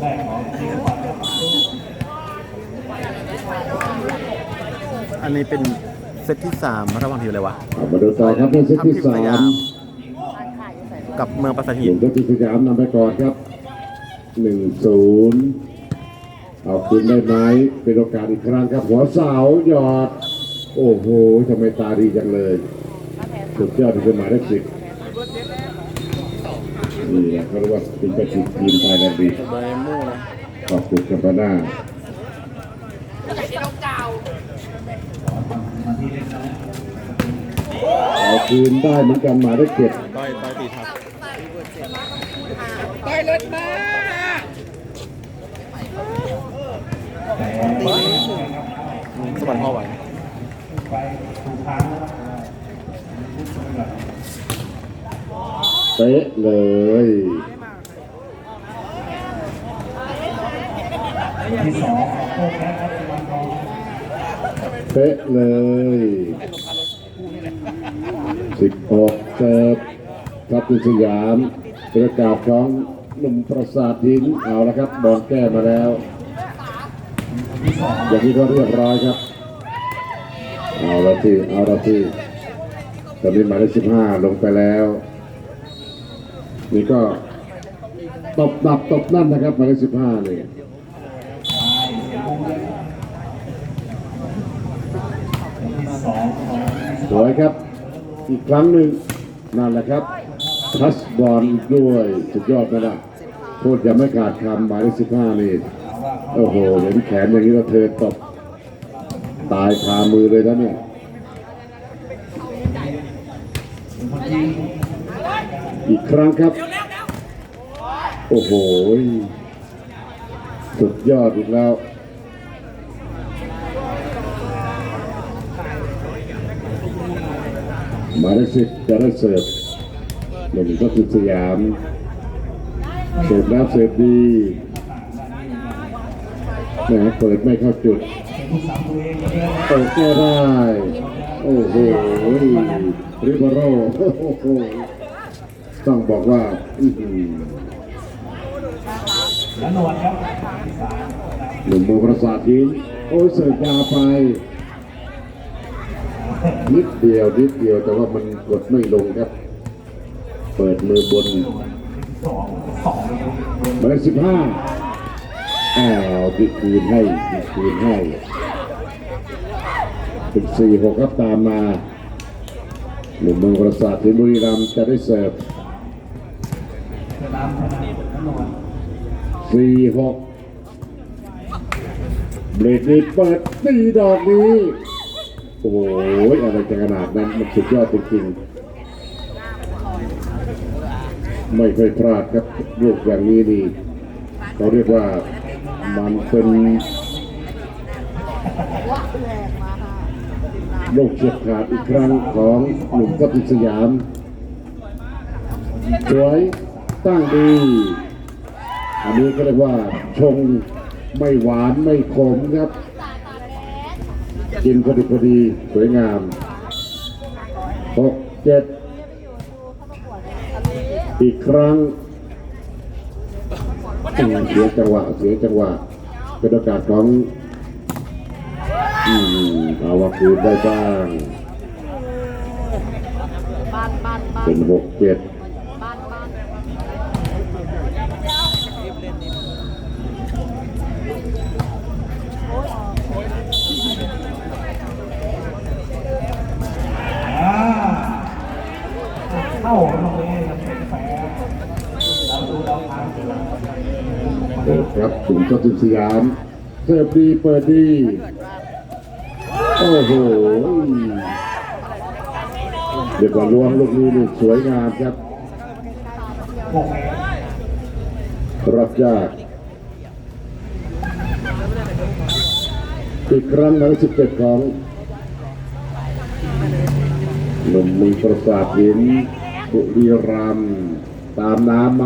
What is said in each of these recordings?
แรกของทีมฝันครับอันนี้เป็นเซตที่สามระหว่างทีมอะไรวะเอามาดูต่อครับในเซตทัพที่ทิมสาสยามมกับเมืองปราสาทหหินุ่นมทัพทิมสยามนำไปก่อนครับหนึ่งศูนย์เอาคืนได้ไหมเป็นโอกาสอีกครั้งครับ หัวเสาหยอด โอ้โหทำไมตาดีจังเลย สุดยอดที่เป็นหมายเลขสิบ นี่เขาเรียกว่าเป็นประจุทีมไทยแลนด์ลีกเบอร์มูนะขอบคุณกับพน้าเอาคืนได้เหมือนกันหมายเลขเจ็ดต้อยต้อยตีทับแต่สวรรค์พ่อไหว ไปถูกทางแล้ว เป๊ะเลยที่สองของโค้ชนะครับวันทองเป๊ะเลยสิบหกเสิร์ฟทัพทิมสยามประกาศของหนุ่มประสาทหินเอาละครับบอลแก้มาแล้วที่สองอย่างนี้ก็เรียบร้อยครับ เอาละทีเอาละทีตอนนี้หมายเลขสิบห้าลงไปแล้ว นี่ก็ตบดับตบนั่นนะครับหมายเลขสิบห้านี่ตายเสียบุ้งเลยสวยครับ อีกครั้งหนึ่งนั่นแหละครับทัชบอลอีกด้วยสุดยอดนะล่ะโทษย่าไม่ขาดคำหมายเลขสิบห้านี่โอ้โหเห็นแขนอย่างนี้ก็เธอตบตายคามือเลยนะเนี่ย อีกครั้งครับ โอ้โห สุดยอดอีกแล้วมายเลขสิจะได้เสิร์ฟหนึ่งก็คือสยามเสิร์ฟแล้วเสิร์ฟดีแหมเปิดไม่เข้าจุดเป็นผู้สามตัวเองเยอะเปิดก็ได้ โอ้โหริบาโรโอ้โห ต้องบอกว่าอื้อหือและหนวดครับที่สามหนุ่มประสาทหินโอ้เสิร์ฟยาไปนิดเดียวนิดเดียวแต่ว่ามันกดไม่ลงครับ เปิดมือบนสองสองหมายสิบห้าอ้าวดิคืนให้ดิคืนให้สิบสี่หกครับตามมาหนุ่มเมืองประสาทถึงบุรีรัมย์จะได้เสิร์ฟ เวลาพนันและหนวด สี่หกเบรกนี้เปิดตีดอกนี้ โอ้ยอะไรจะขนาดนั้นมันสุดยอดจริงๆไม่เคยพลาดครับลูกอย่างนี้นี่เขาเรียกว่ามันเป็นลูกเฉียบขาดอีกครั้งของหนุ่มทัพทิสยามสวยตั้งดี อันนี้ก็เรียกว่าชงไม่หวานไม่ขมครับ กินพอดีพอดีสวยงามหกเจ็ดอีกครั้งเสียจังหวะเสียจังหวะเป็นโอกาสของอืมเอาว่าคืนได้บ้าง เป็นหกเจ็ด บ้านบ้าน อ่าเข้าตรงนี้ครับเป็นแฟร์เราดูเราทางเสร็จแล้ว เปิด ครับถึงเจ้าทิมสยามเสิร์ฟดีเปิดดี โอ้โหเดี๋ยวก่อนลวงลูกนี้นี่สวยงามครับรับยากอีกครั้งหมายเลขสิบเจ็ดของหนุ่มมีประสาทหินบุรีรัมตามน้ำไหม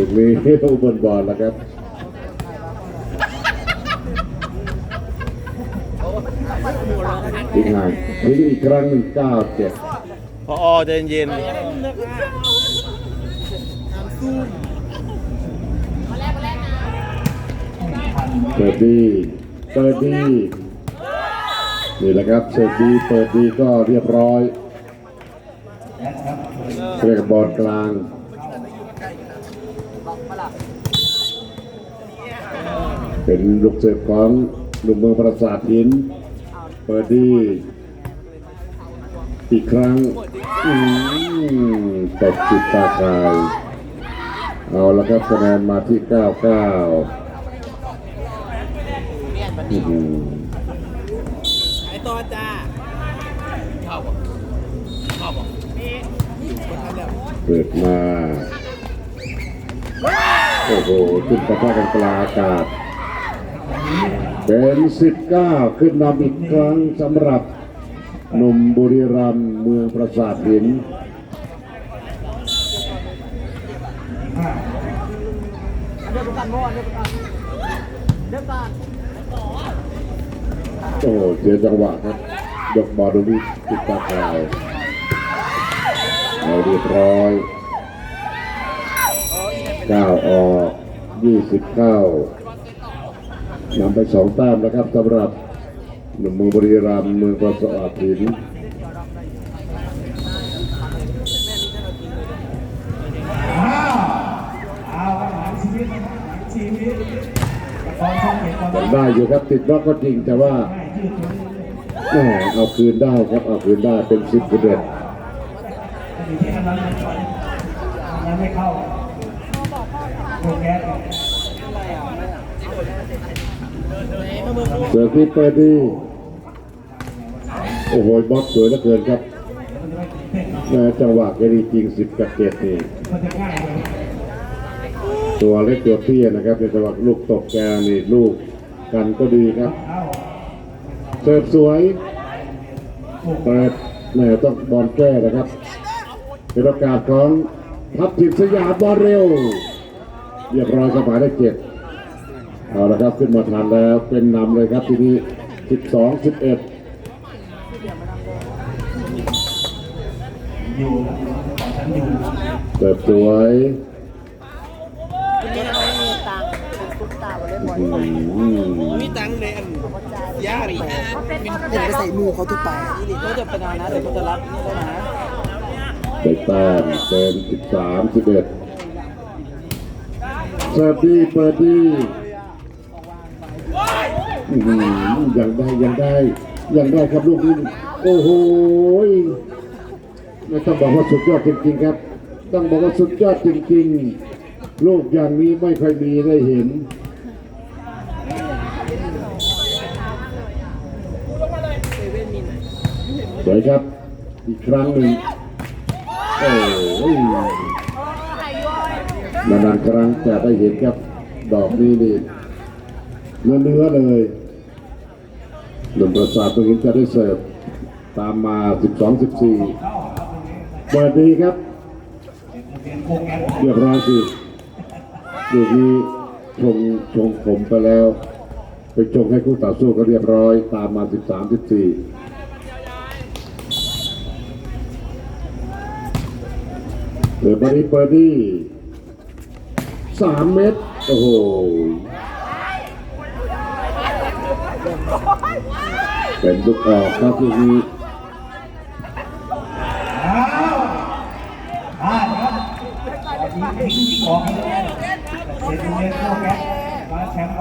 ลูกนี้อุบลบอลแล้วครับทิ้งห่างทิ้งอีกครั้งหนึ่งเก้าเจ็ดพอใจเย็นสเปิดดี เปิดดี นี่แหละครับเสิร์ฟดี เปิดดีก็เรียบร้อยเรียกบอลกลาง เป็นลูกเสิร์ของหนุ่มเมืองปราสาทหิน เปิดดีอีกครั้งอืมตบจิตตาคาย เอาละครับคะแนนมาที่ 99อื้อหือไอต่อจ้าเปิดมา โอ้โหขึ้นประทะกันกลางอากาศ เป็น19ขึ้นนำอีกครั้งสำหรับหนุ่มบุรีรัมย์เมืองปราสาทหินเดี๋ยวกันโม่เดี๋ยวกันเดี๋ยวกันโอ้เสียจังหวะครับยกบอลดูวิติดตาข่ายเอาเรียบร้อยก้าวออกยี่สิบเข้า นำไปสองแต้มแล้วครับสำหรับหนุ่มเมืองบรีรัมเมืองประสาทหินอ้าวเอาหลังชีวิตหลังชีวิตตอนช่องเห็นตอนได้อยู่ครับติดบล็อกก็จริงแต่ว่าแหมเอาคืนได้ครับเอาคืนได้เป็นสิบเด็ดอยู่ที่อันนนั่นไม่เข้าโปรแกรม เสือที่เปิดดีโอ้โหบล็อกสวยเหลือเกินครับแม่จังหวะแกดีจริงสิบกับเจ็ดนี่ตัวเล็กตัวเตี้ยนะครับในจังหวะลูกตกแกนี่ลูกกันก็ดีครับเสิร์ฟสวยเปิดแม่ต้องบอลแก้นะครับเป็นโอกาสของทัพทิมสยามบอลเร็วเรียบร้อยสบายได้เจ็ด เอาละครับขึ้นมาทันแล้วเป็นนำเลยครับทีนี้ 12 11อยู่ตอนฉันอยู่เสิร์ฟสวยทีนี้เราไม่มีตังเป็นซุปตาร์วอลเลย์บอลอืมมีตังค์ในอันยาดิอย่าไปใส่มือเขาทุกไปเขาจะเป็นอานะเดี๋ยวเขาจะรับนี่ได้นะได้แต้มเป็น13 11เสิร์ฟดีเปิดดี อื้อหือยังได้ยังได้ ยังได้ครับลูกนี้โอ้โหไม่ต้องบอกว่าสุดยอดจริงๆครับ ต้องบอกว่าสุดยอดจริงๆลูกอย่างนี้ไม่ค่อยมีได้เห็นสวยครับ อีกครั้งหนึ่งโอ้ยนานๆครั้งจะได้เห็นครับ ดอกนี้นี่เนื้อเนื้อเลย หนุ่มประสาทตรงนี้จะได้เสิร์ฟตามมา 12 14 เปิดดีครับเรียนโปรแกรมเรียบร้อยสิลูกนี้ชงชงผมไปแล้ว ไปชงให้คู่ต่อสู้ก็เรียบร้อย ตามมา 13 14เปิดบอดี้เปิดดี้สามเมตร โอ้โห เป็นลูกออกครับลูกนี้อ้าวอ่าครับยิงทิ้งของให้เลยเซนเนสโปรแกรมคว้าแชมป์ไป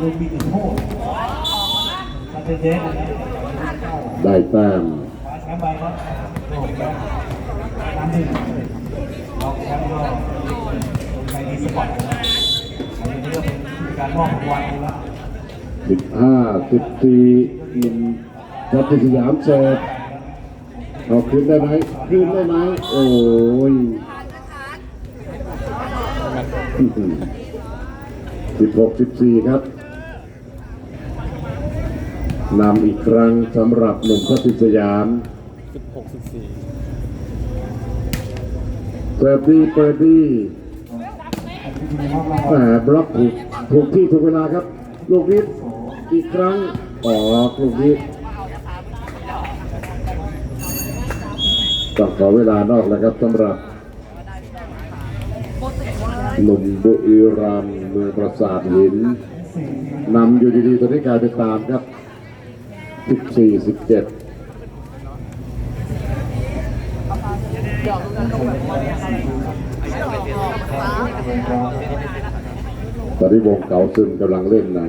ลูกมีจุดโทษซาเตเดสได้แต้มคว้าแชมป์ไปครับโปรแกรมน้ำหนึ่งรองแชมป์ก็ในดีสปอร์ตอันนี้ก็เป็นการมอบรางวัลแล้ว สิบห้าสิบสี่ยินทัพสยามเสิร์ฟเอาคืนได้ไหมคืนได้ไหมโอ้ยสิบหกสิบสี่ครับนำอีกครั้งสำหรับหนุ่มทัพสยาม16 14เสิร์ฟดีเปิดดีแหมบล็อกถูกถูกที่ถูกเวลาครับ ลูกนี้ อีกครั้งออกลูกนี้ต้องขอเวลานอกแล้วครับสำหรับหนุ่มบุรีรัมย์เมืองปราสาทหินนำอยู่ดีๆตอนนี้กลายเป็นตามครับ 14 17ตอนนี้วงเก่าซึมกำลังเล่นนะ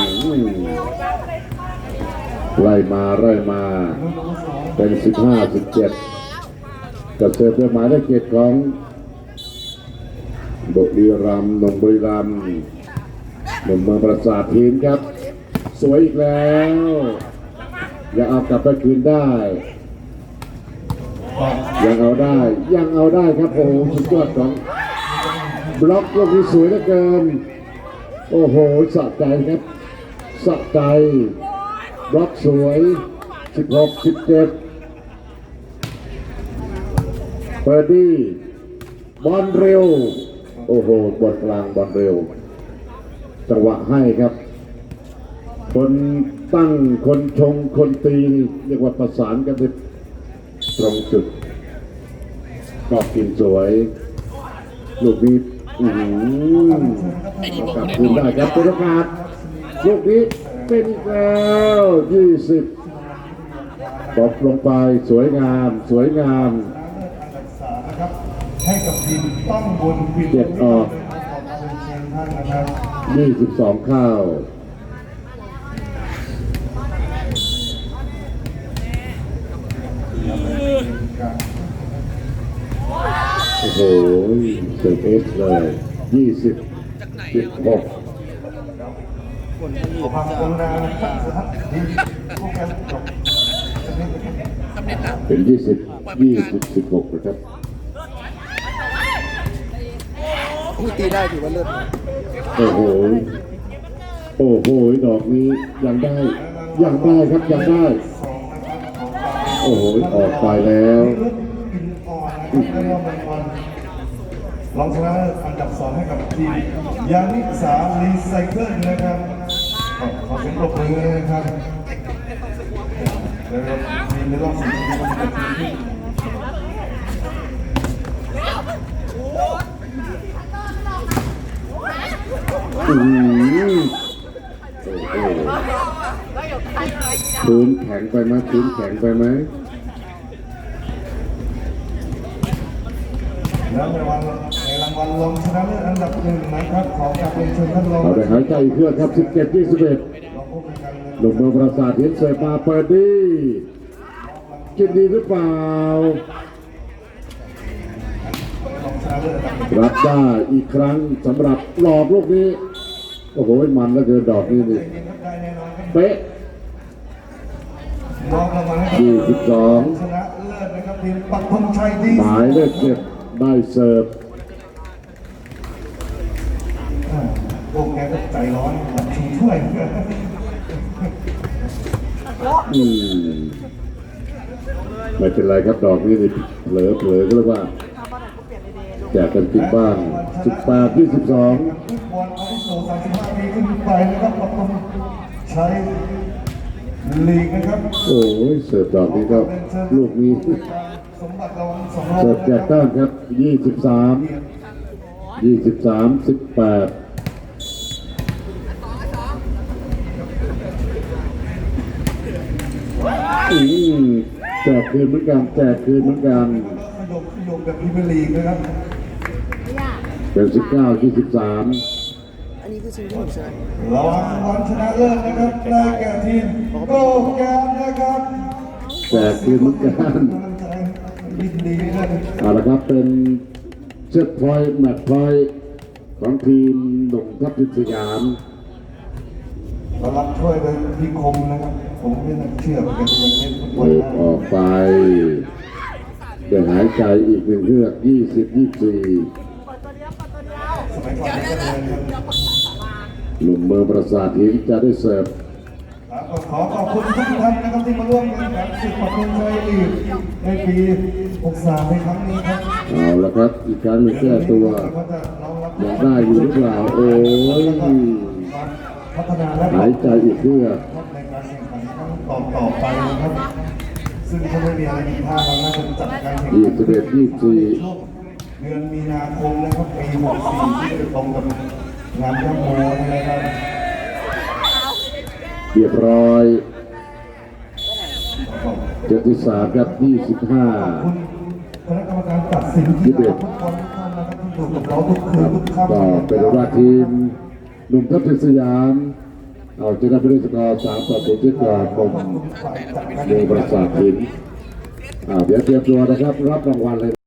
ไล่มาไล่มา เป็น15 17กับเสิร์ฟด้วยหมายเลขเจ็ดของบุรีรัมย์นุ่มบุรีรัมย์หนุ่มเมืองประสาททีมครับ สวยอีกแล้วย่าเอากลับไปคืนได้ ยังเอาได้ ยังเอาได้ครับโอ้โหสุดยอดของ บล็อกลูกนี้สวยเหลือเกิน โอ้โหสะใจครับสะใจ บล็อกสวย 16 17 เปิดดีบอลเร็ว โอ้โห บอลกลางบอลเร็ว จังหวะให้ครับ คนตั้งคนชงคนตีนี่เรียกว่าประสานกันได้ตรงจุดกอบกินสวย ลูกนี้อื้อหือกลับคืนได้ครับเป็นโอกาสลูกนี้เป็นอีกแล้วยี่สิบตบลงไปสวยงาม สวยงามอันดับสามนะครับให้กับทีมต้องบนฟินเจ็ดออกขอบคุณเชิญท่านนะครับยี่สิบสองข้าวโอ้โหเสิร์ฟเอสเลยยี่สิบสิบหก ขอความกรุณานะครับทีมผู้แข่งจบเป็นยี่สิบยี่สิบสิบหกนะครับอุ้ยตีได้ถือว่าเลิศนะโอ้โห โอ้โห ดอกนี้ยังได้ ยังได้ครับยังได้สองนะครับของเราโอ้โห ออกไปแล้วรุ่นอินออนนะครับได้รอบรางวัลรองชนะเลิศอันดับสองให้กับทีมยานิสารีไซเคิลนะครับ ขอเสียงปรบมือนะครับแล้วทีมในรอบสี่ทีมก็เป็นทีมที่อืมโอ้โหพื้นแข็งไปไหมพื้นแข็งไปไหมแล้วในวัน ในรางวัลรองชนะเลิศอันดับหนึ่งนะครับขอกราบเรียนเชิญท่านรองเอาไปหายใจอีกเครื่องครับ 17 21เราพบกันเลยหนุ่มเมืองปราสาทเห็นเสิร์ฟมาเปิดดีกินดีหรือเปล่า รองชนะเลิศอันดับหนึ่งรับได้อีกครั้งสำหรับหลอกลูกนี้ โอ้โหมันแล้วเกินดอกนี้นี่ได้แน่นอนครับเป๊ะ มอบรางวัลให้กับยี่สิบสอง ชนะเลิศนะครับทีมปักธงชัยดีหมายเลขเจ็ดได้เสิร์ฟ อ่าพวกแกก็ใจร้อนแบบชิงถ้วย อืมไม่เป็นไรครับดอกนี้นี่เผลอเผลอก็เรียกว่าแจกกันกินบ้าง18 22ฟุตบอลอาวุโส35ปีขึ้นไปนะครับปักธงชัยลีกนะครับโอ้ยเสิร์ฟดอกนี้ครับลูกนี้สมบัติรางวัลสองรอบเสิร์ฟแจกแต้มครับ 23 23 18 อืม แจกคืนเหมือนกันแจกคืนเหมือนกันขยมขยมแบบพรีเมียร์ลีกนะครับเป็น19 23อันนี้คือสิ่งที่ผมชนะรางวัลชนะเลิศนะครับได้แก่ทีมโกแกนนะครับแจกคืนเหมือนกันกำลังใจยินดีด้วยเอาละครับเป็นเซตพอยต์แมตช์พอยต์ของทีมหนุ่มทัพทิมสยาม เรารับช่วยโดยพี่คมนะครับ ผมไม่น่าเชื่อเหมือนกันยังเล่นฟุตบอลเปิดได้ออกไปเดี๋ยวหายใจอีกหนึ่งเฮือก20 24สมัยก่อนนี่ก็เลยครับหนุ่มเมืองประสาทหินจะได้เสิร์ฟครับก็ขอขอบคุณทุกท่านนะครับที่มาร่วมกันกับสิบขอบคุณใจลีกในปี63ในครั้งนี้ครับเอาละครับ อีกครั้งหนึ่งแก้ตัวก็จะน้อมรับยังได้อยู่หรือเปล่าโอ้ย พัฒนาและหายใจอีกเพื่อในการแข่งขันครั้งต่อต่อไปนะครับซึ่งถ้าไม่มีอะไรผิดพลาดเราน่าจะจัดการแข่งขันยี่สิบเอ็ดยี่สิบสี่ช่วงเดือนมีนาคมนะครับปี64ที่จะตรงกับงานย่ำโมนะครับเรียบร้อยเจ็ดที่สามครับยี่สิบห้าคุณคณะกรรมการตัดสินที่รักทุกคนทุกท่านนะครับที่อยู่กับเราทุกคืนทุกค่ำก็เป็นว่าทีม หนุ่มทัพทิมสยามเอาชนะไปด้วยสกอร์สามต่อศูนย์ที่ก่อนผมเดืองประสาทหินอ่าเดี๋ยวเตรียมตัวนะครับ รับรางวัลเลย